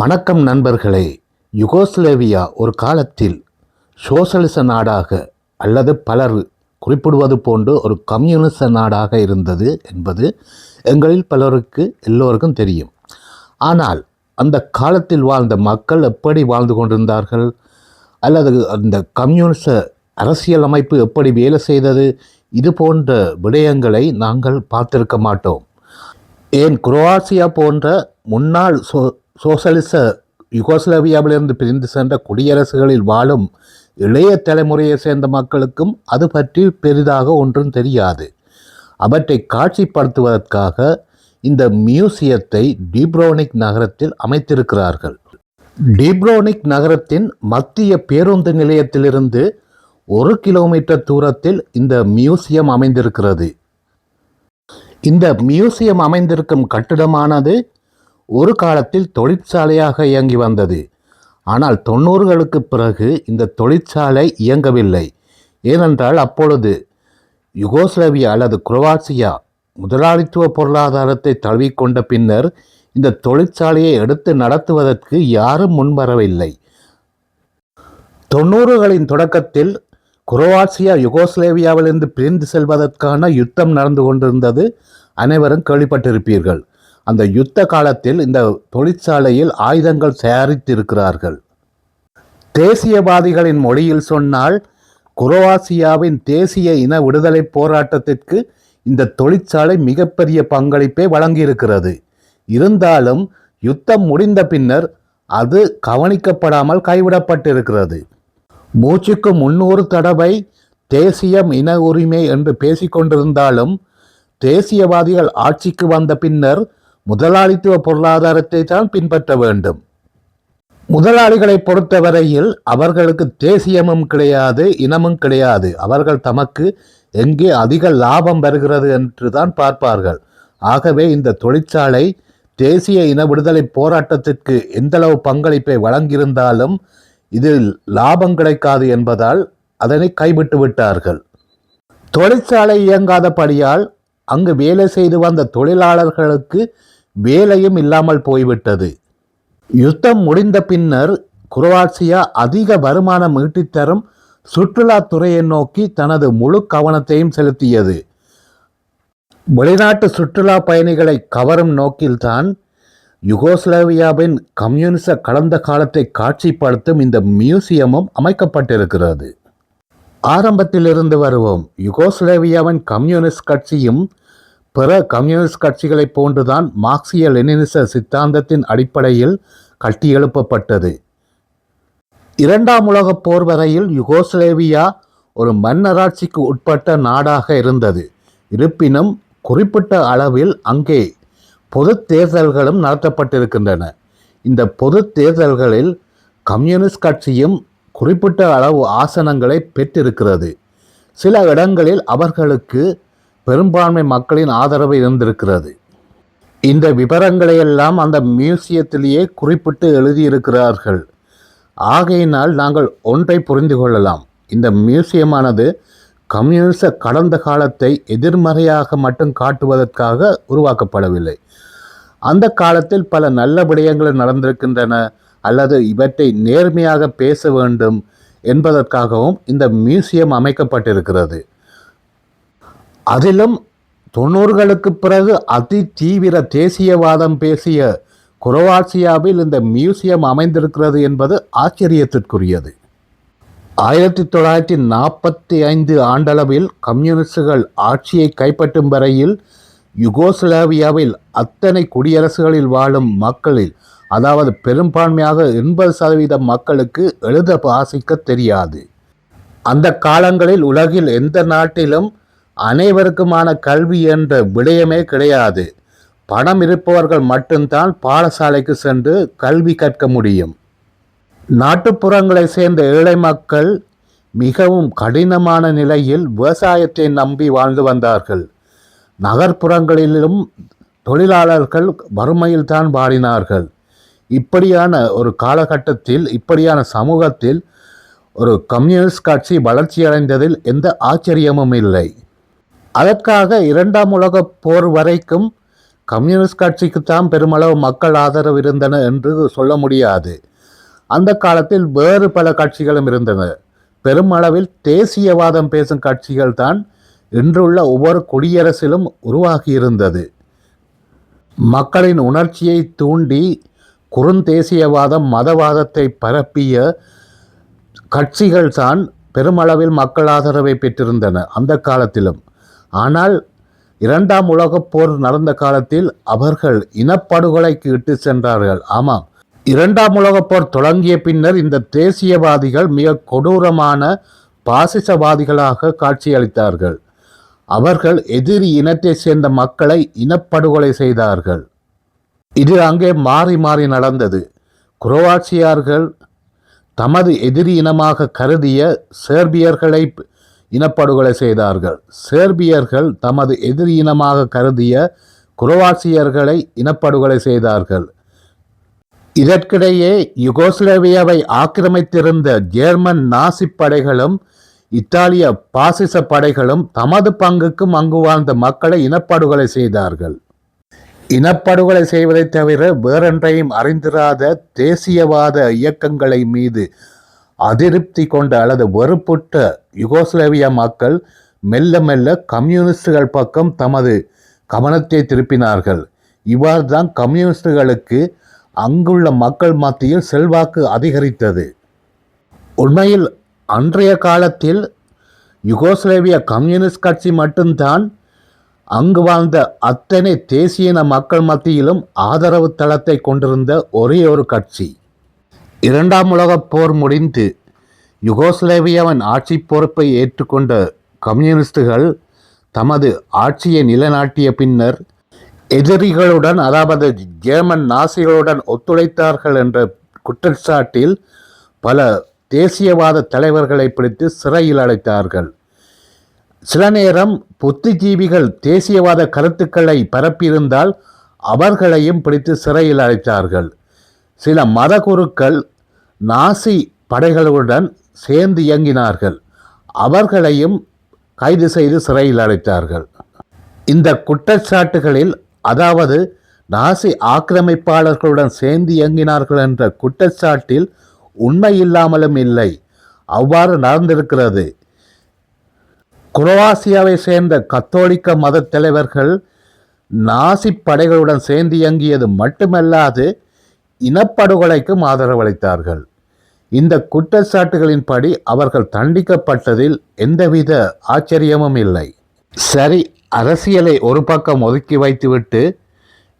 வணக்கம் நண்பர்களே. யுகோஸ்லேவியா ஒரு காலத்தில் சோசலிச நாடாக அல்லது பலர் குறிப்பிடுவது போன்று ஒரு கம்யூனிச நாடாக இருந்தது என்பது எங்களில் பலருக்கு எல்லோருக்கும் தெரியும். ஆனால் அந்த காலத்தில் வாழ்ந்த மக்கள் எப்படி வாழ்ந்து கொண்டிருந்தார்கள்? அல்லது அந்த கம்யூனிச அரசியல் அமைப்பு எப்படி வேலை செய்தது? இது போன்ற விடயங்களை நாங்கள் பார்த்திருக்க மாட்டோம். ஏன் குரோவாசியா போன்ற முன்னாள் சோ சோசலிச யுகோஸ்லவியாவிலிருந்து பிரிந்து சென்ற குடியரசுகளில் வாழும் இளைய தலைமுறையை சேர்ந்த மக்களுக்கும் அது பற்றி பெரிதாக ஒன்றும் தெரியாது. அவற்றை காட்சிப்படுத்துவதற்காக இந்த மியூசியத்தை டிப்ரோனிக் நகரத்தில் அமைத்திருக்கிறார்கள். டிப்ரோனிக் நகரத்தின் மத்திய பேருந்து நிலையத்திலிருந்து ஒரு கிலோமீட்டர் தூரத்தில் இந்த மியூசியம் அமைந்திருக்கிறது. இந்த மியூசியம் அமைந்திருக்கும் கட்டிடமானது ஒரு காலத்தில் தொழிற்சாலையாக இயங்கி வந்தது. ஆனால் தொண்ணூறுகளுக்கு பிறகு இந்த தொழிற்சாலை இயங்கவில்லை. ஏனென்றால் அப்பொழுது யுகோஸ்லவியா அல்லது குரோவாசியா முதலாளித்துவ பொருளாதாரத்தை தழுவிக்கொண்ட பின்னர் இந்த தொழிற்சாலையை எடுத்து நடத்துவதற்கு யாரும் முன்வரவில்லை. தொண்ணூறுகளின் தொடக்கத்தில் குரோவாசியா யுகோஸ்லேவியாவிலிருந்து பிரிந்து செல்வதற்கான யுத்தம் நடந்து கொண்டிருந்தது. அனைவரும் கேள்விப்பட்டிருப்பீர்கள். அந்த யுத்த காலத்தில் இந்த தொழிற்சாலையில் ஆயுதங்கள் தயாரித்திருக்கிறார்கள். தேசியவாதிகளின் மொழியில் சொன்னால் குரோவாசியாவின் தேசிய இன விடுதலை போராட்டத்திற்கு இந்த தொழிற்சாலை மிகப்பெரிய பங்களிப்பை வழங்கியிருக்கிறது. இருந்தாலும் யுத்தம் முடிந்த பின்னர் அது கவனிக்கப்படாமல் கைவிடப்பட்டிருக்கிறது. மூச்சுக்கு முன்னூறு தடவை தேசியம் இன உரிமை என்று பேசிக்கொண்டிருந்தாலும் தேசியவாதிகள் ஆட்சிக்கு வந்த பின்னர் முதலாளித்துவ பொருளாதாரத்தை தான் பின்பற்ற வேண்டும். முதலாளிகளை பொறுத்தவரையில் அவர்களுக்கு தேசியமும் கிடையாது இனமும் கிடையாது. அவர்கள் தமக்கு எங்கே அதிக லாபம் வருகிறது என்று தான் பார்ப்பார்கள். ஆகவே இந்த தொழிற்சாலை தேசிய இன விடுதலை போராட்டத்திற்கு எந்தளவு பங்களிப்பை வழங்கியிருந்தாலும் இதில் லாபம் கிடைக்காது என்பதால் அதனை கைவிட்டு விட்டார்கள். தொழிற்சாலை இயங்காதபடியால் அங்கு வேலை செய்து வந்த தொழிலாளர்களுக்கு வேலையும் இல்லாமல் போய்விட்டது. யுத்தம் முடிந்த பின்னர் குரோவாசியா அதிக வருமானம் ஈட்டித்தரும் சுற்றுலாத்துறையை நோக்கி தனது முழு கவனத்தையும் செலுத்தியது. வெளிநாட்டு சுற்றுலா பயணிகளை கவரும் நோக்கில்தான் யுகோஸ்லாவியாவின் கம்யூனிச கடந்த காலத்தை காட்சிப்படுத்தும் இந்த மியூசியமும் அமைக்கப்பட்டிருக்கிறது. ஆரம்பத்தில் இருந்து வருவோம். யுகோஸ்லேவியாவின் கம்யூனிஸ்ட் கட்சியும் பிற கம்யூனிஸ்ட் கட்சிகளைப் போன்றுதான் மார்க்சிய லெனினிச சித்தாந்தத்தின் அடிப்படையில் கட்டியெழுப்பப்பட்டது இரண்டாம் உலகப் போர் வரையில் யுகோஸ்லேவியா ஒரு மன்னராட்சிக்கு உட்பட்ட நாடாக இருந்தது. இருப்பினும் குறிப்பிட்ட அளவில் அங்கே பொது தேர்தல்களும் நடத்தப்பட்டிருக்கின்றன. இந்த பொது தேர்தல்களில் கம்யூனிஸ்ட் கட்சியும் குறிப்பிட்ட அளவு ஆசனங்களை பெற்றிருக்கிறது. சில இடங்களில் அவர்களுக்கு பெரும்பான்மை மக்களின் ஆதரவு இருந்திருக்கிறது. இந்த விவரங்களை எல்லாம் அந்த மியூசியத்திலேயே குறிப்பிட்டு எழுதியிருக்கிறார்கள். ஆகையினால் நாங்கள் ஒன்றை புரிந்து கொள்ளலாம். இந்த மியூசியமானது கம்யூனிச கடந்த காலத்தை எதிர்மறையாக மட்டும் காட்டுவதற்காக உருவாக்கப்படவில்லை. அந்த காலத்தில் பல நல்ல விடயங்கள் நடந்திருக்கின்றன அல்லது இவற்றை நேர்மையாக பேச வேண்டும் என்பதற்காகவும் இந்த மியூசியம் அமைக்கப்பட்டிருக்கிறது. அதிலும் தொண்ணூறுகளுக்கு பிறகு அதி தீவிர தேசியவாதம் பேசிய குரோவாசியாவில் இந்த மியூசியம் அமைந்திருக்கிறது என்பது ஆச்சரியத்திற்குரியது. ஆயிரத்தி தொள்ளாயிரத்தி நாற்பத்தி ஐந்து ஆண்டளவில் கம்யூனிஸ்டுகள் ஆட்சியை கைப்பற்றும் வரையில் யுகோஸ்லாவியாவில் அத்தனை குடியரசுகளில் வாழும் மக்களில் அதாவது பெரும்பான்மையாக எண்பது சதவீதம் மக்களுக்கு எழுத வாசிக்க தெரியாது. அந்த காலங்களில் உலகில் எந்த நாட்டிலும் அனைவருக்குமான கல்வி என்ற விடயமே கிடையாது. பணம் இருப்பவர்கள் மட்டும்தான் பாடசாலைக்கு சென்று கல்வி கற்க முடியும். நாட்டுப்புறங்களை சேர்ந்த ஏழை மக்கள் மிகவும் கடினமான நிலையில் விவசாயத்தை நம்பி வாழ்ந்து வந்தார்கள். நகர்ப்புறங்களிலும் தொழிலாளர்கள் வறுமையில் தான் வாடினார்கள். இப்படியான ஒரு காலகட்டத்தில் இப்படியான சமூகத்தில் ஒரு கம்யூனிஸ்ட் கட்சி வளர்ச்சியடைந்ததில் எந்த ஆச்சரியமும் இல்லை. அதற்காக இரண்டாம் உலகப் போர் வரைக்கும் கம்யூனிஸ்ட் கட்சிக்குத்தான் பெருமளவு மக்கள் ஆதரவு இருந்தன என்று சொல்ல முடியாது. அந்த காலத்தில் வேறு பல கட்சிகளும் இருந்தன. பெருமளவில் தேசியவாதம் பேசும் கட்சிகள் தான் இன்றுள்ள ஒவ்வொரு குடியரசிலும் உருவாகியிருந்தது. மக்களின் உணர்ச்சியை தூண்டி குறுந்தேசியவாதம் மதவாதத்தை பரப்பிய கட்சிகள் தான் பெருமளவில் மக்கள் ஆதரவை பெற்றிருந்தன. அந்த காலத்திலும் ஆனால் இரண்டாம் உலகப் போர் நடந்த காலத்தில் அவர்கள் இனப்படுகொலைக்கு இட்டு சென்றார்கள். ஆமாம். இரண்டாம் உலகப் போர் தொடங்கிய பின்னர் இந்த தேசியவாதிகள் மிக கொடூரமான பாசிசவாதிகளாக காட்சியளித்தார்கள். அவர்கள் எதிரி இனத்தைச் சேர்ந்த மக்களை இனப்படுகொலை செய்தார்கள். இது அங்கே மாறி மாறி நடந்தது. குரோவாட்சியார்கள் தமது எதிரி இனமாக கருதிய சேர்பியர்களை இனப்படுகொலை செய்தார்கள். சேர்பியர்கள் தமது எதிரி இனமாக கருதிய குரோவாசியர்களை இனப்படுகொலை செய்தார்கள். இதற்கிடையே யுகோஸ்லேவியாவை ஆக்கிரமித்திருந்த ஜெர்மன் நாசி படைகளும் இத்தாலிய பாசிச படைகளும் தமது பங்குக்கும் அங்கு வாழ்ந்த மக்களை இனப்படுகொலை செய்தார்கள். இனப்படுகொலை செய்வதைத் தவிர வேறொன்றையும் அறிந்திராத தேசியவாத இயக்கங்களை மீது அதிருப்தி கொண்ட அல்லது வெறுப்புட்ட யுகோஸ்லேவிய மக்கள் மெல்ல மெல்ல கம்யூனிஸ்டுகள் பக்கம் தமது கவனத்தை திருப்பினார்கள். இவ்வாறு தான் கம்யூனிஸ்டுகளுக்கு அங்குள்ள மக்கள் மத்தியில் செல்வாக்கு அதிகரித்தது. உண்மையில் அன்றைய காலத்தில் யுகோஸ்லேவிய கம்யூனிஸ்ட் கட்சி மட்டும்தான் அங்கு வாழ்ந்த அத்தனை தேசியன மக்கள் மத்தியிலும் ஆதரவு தளத்தை கொண்டிருந்த ஒரே ஒரு கட்சி. இரண்டாம் உலகப் போர் முடிந்து யுகோஸ்லேவியாவின் ஆட்சி பொறுப்பை ஏற்றுக்கொண்ட கம்யூனிஸ்டுகள் தமது ஆட்சியை நிலைநாட்டிய பின்னர் எதிரிகளுடன் அதாவது ஜேர்மன் நாசிகளுடன் ஒத்துழைத்தார்கள் என்ற குற்றச்சாட்டில் பல தேசியவாத தலைவர்களை பிடித்து சிறையில் அடைத்தார்கள். சில நேரம் புத்திஜீவிகள் தேசியவாத கருத்துக்களை பரப்பியிருந்தால் அவர்களையும் பிடித்து சிறையில் அடைத்தார்கள். சில மத குருக்கள் நாசி படைகளுடன் சேர்ந்து இயங்கினார்கள். அவர்களையும் கைது செய்து சிறையில் அடைத்தார்கள். இந்த குற்றச்சாட்டுகளில் அதாவது நாசி ஆக்கிரமிப்பாளர்களுடன் சேர்ந்து இயங்கினார்கள் என்ற குற்றச்சாட்டில் உண்மை இல்லாமலும் இல்லை. அவ்வாறு நடந்திருக்கிறது. குரோவாசியாவை சேர்ந்த கத்தோலிக்க மத தலைவர்கள் நாசி படைகளுடன் சேர்ந்து இயங்கியது மட்டுமல்லாது இனப்படுகொலைக்கும் ஆதரவளித்தார்கள் இந்த குற்றச்சாட்டுகளின்படி அவர்கள் தண்டிக்கப்பட்டதில் எந்தவித ஆச்சரியமும் இல்லை. சரி அரசியலை ஒரு பக்கம் ஒதுக்கி வைத்துவிட்டு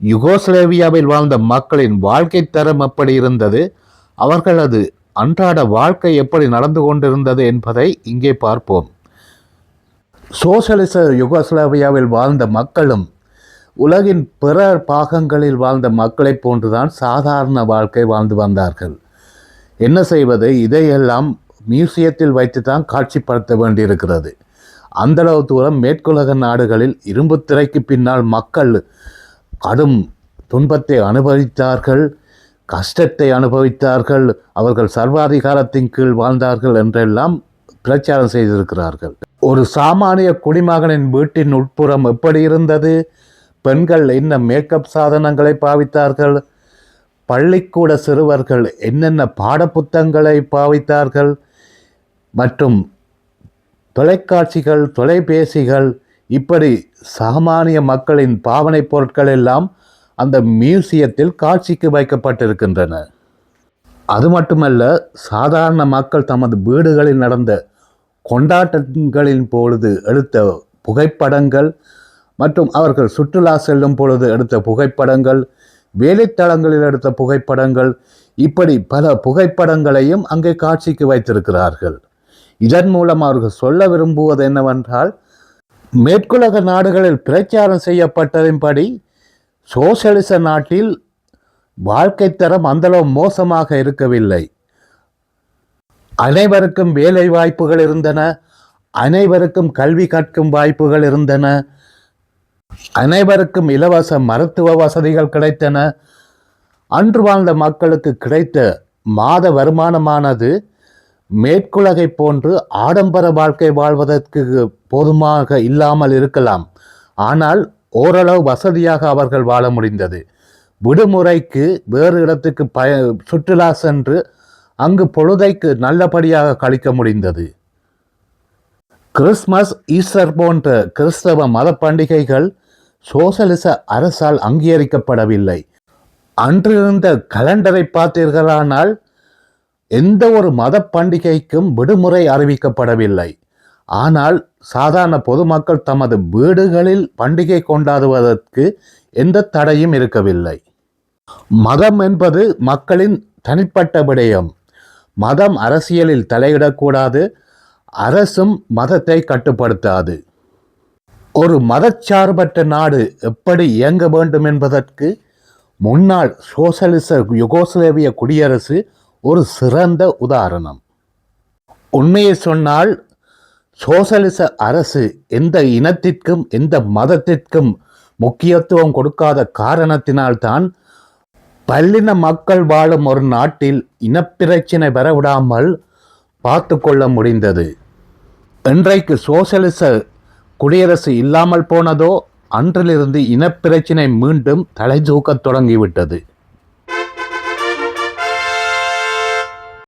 யுகோஸ்லேவியாவில் வாழ்ந்த மக்களின் வாழ்க்கை தரம் எப்படி இருந்தது? அவர்களது அன்றாட வாழ்க்கை எப்படி நடந்து கொண்டிருந்தது என்பதை இங்கே பார்ப்போம். சோசலிச யுகோஸ்லாவியாவில் வாழ்ந்த மக்களும் உலகின் பிற பாகங்களில் வாழ்ந்த மக்களைப் போன்றுதான் சாதாரண வாழ்க்கை வாழ்ந்து வந்தார்கள். என்ன செய்வது? இதையெல்லாம் மியூசியத்தில் வைத்து தான் காட்சிப்படுத்த வேண்டியிருக்கிறது. அந்தளவு தூரம் மேற்குலக நாடுகளில் இரும்பு திரைக்கு பின்னால் மக்கள் கடும் துன்பத்தை அனுபவித்தார்கள் கஷ்டத்தை அனுபவித்தார்கள் அவர்கள் சர்வாதிகாரத்தின் கீழ் வாழ்ந்தார்கள் என்றெல்லாம் பிரச்சாரம் செய்திருக்கிறார்கள். ஒரு சாமானிய குடிமகனின் வீட்டின் உட்புறம் எப்படி இருந்தது? பெண்கள் என்ன மேக்கப் சாதனங்களை பாவித்தார்கள்? பள்ளிக்கூட சிறுவர்கள் என்னென்ன பாடப்புத்தகங்களை பாவித்தார்கள்? மற்றும் தொலைக்காட்சிகள் தொலைபேசிகள் இப்படி சாமானிய மக்களின் பாவனை பொருட்கள் எல்லாம் அந்த மியூசியத்தில் காட்சிக்கு வைக்கப்பட்டிருக்கின்றன. அது மட்டுமல்ல சாதாரண மக்கள் தமது வீடுகளில் நடந்த கொண்டாட்டங்களின் பொழுது எடுத்த புகைப்படங்கள் மற்றும் அவர்கள் சுற்றுலா செல்லும் பொழுது எடுத்த புகைப்படங்கள் வேலைத்தளங்களில் எடுத்த புகைப்படங்கள் இப்படி பல புகைப்படங்களையும் அங்கே காட்சிக்கு வைத்திருக்கிறார்கள். இதன் மூலம் அவர்கள் சொல்ல விரும்புவது என்னவென்றால் மேற்குலக நாடுகளில் பிரச்சாரம் செய்யப்பட்டதின்படி சோசியலிச நாட்டில் வாழ்க்கை தரம் அந்தளவு மோசமாக இருக்கவில்லை. அனைவருக்கும் வேலை வாய்ப்புகள் இருந்தன அனைவருக்கும் கல்வி கற்கும் வாய்ப்புகள் இருந்தன அனைவருக்கும் இலவச மருத்துவ வசதிகள் கிடைத்தன. அன்று வாழ்ந்த மக்களுக்கு கிடைத்த மாத வருமானமானது மேற்குலகை போன்று ஆடம்பர வாழ்க்கை வாழ்வதற்கு போதுமாக இல்லாமல் இருக்கலாம். ஆனால் ஓரளவு வசதியாக அவர்கள் வாழ முடிந்தது. விடுமுறைக்கு வேறு இடத்துக்கு பய சுற்றுலா சென்று அங்கு பொழுதைக்கு நல்லபடியாக கழிக்க முடிந்தது. கிறிஸ்மஸ் ஈஸ்டர் போன்ற கிறிஸ்தவ மத பண்டிகைகள் சோசலிச அரசால் அங்கீகரிக்கப்படவில்லை. அன்றிருந்த கலண்டரை பார்த்தீர்களானால் எந்த ஒரு மத பண்டிகைக்கும் விடுமுறை அறிவிக்கப்படவில்லை. ஆனால் சாதாரண பொதுமக்கள் தமது வீடுகளில் பண்டிகை கொண்டாடுவதற்கு எந்த தடையும் இருக்கவில்லை. மதம் என்பது மக்களின் தனிப்பட்ட விடயம். மதம் அரசியலில் தலையிடக்கூடாது அரசும் மதத்தை கட்டுப்படுத்தாது. ஒரு மதச்சார்பற்ற நாடு எப்படி இயங்க வேண்டும் என்பதற்கு முன்னாள் சோசலிச யுகோஸ்லேவிய குடியரசு ஒரு சிறந்த உதாரணம். உண்மையை சொன்னால் சோசலிச அரசு எந்த இனத்திற்கும் எந்த மதத்திற்கும் முக்கியத்துவம் கொடுக்காத காரணத்தினால்தான் பல்லின மக்கள் வாழும் ஒரு நாட்டில் இனப்பிரச்சினை வரவிடாமல் பார்த்து கொள்ள முடிந்தது. இன்றைக்கு சோசலிச குடியரசு இல்லாமல் போனதோ அன்றிலிருந்து இனப்பிரச்சினை மீண்டும் தலை தூக்கத் தொடங்கிவிட்டது.